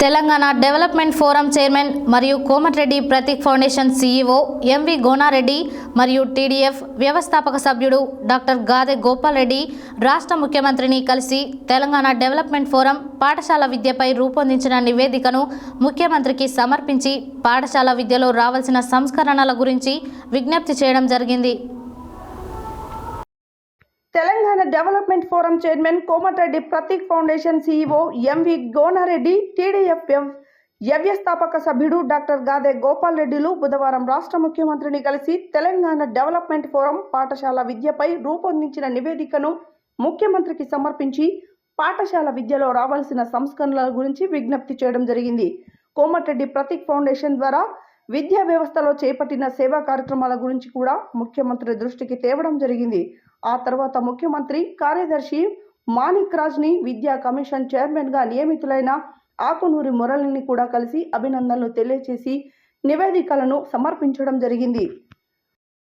Telangana development forum chairman మరియు Komatireddy Prateek foundation CEO M V Gonareddy మరియు TDF వ్యవస్థాపక సభ్యుడు డాక్టర్ గాదె గోపాల్ రెడ్డి రాష్ట్ర ముఖ్యమంత్రిని కలిసి తెలంగాణ డెవలప్మెంట్ ఫోరం పాఠశాల విద్యపై రూపొందించిన నివేదికను ముఖ్యమంత్రికి సమర్పించి పాఠశాల విద్యలో రావాల్సిన సంస్కరణల గురించి విజ్ఞప్తి చేయడం జరిగింది. Telangana development forum chairman Komatireddy Prateek foundation CEO M V Gonareddy TDF వ్యవస్థాపక సభ్యుడు డాక్టర్ గాదే గోపాల్ రెడ్డిలు బుధవారం రాష్ట్ర ముఖ్యమంత్రిని కలిసి తెలంగాణ డెవలప్మెంట్ ఫోరం పాఠశాల విద్యపై రూపొందించిన నివేదికను ముఖ్యమంత్రికి సమర్పించి పాఠశాల విద్యలో రావాల్సిన సంస్కరణల గురించి విజ్ఞప్తి చేయడం జరిగింది. కోమటిరెడ్డి ప్రతీక్ ఫౌండేషన్ ద్వారా విద్యా వ్యవస్థలో చేపట్టిన సేవా కార్యక్రమాల గురించి కూడా ముఖ్యమంత్రి దృష్టికి తేవడం జరిగింది. ఆ తర్వాత ముఖ్యమంత్రి కార్యదర్శి మాణిక్ రాజ్ని విద్యా కమిషన్ చైర్మన్గా నియమితులైన ఆకునూరి మురళిని కూడా కలిసి అభినందనలు తెలియజేసి నివేదికలను సమర్పించడం జరిగింది.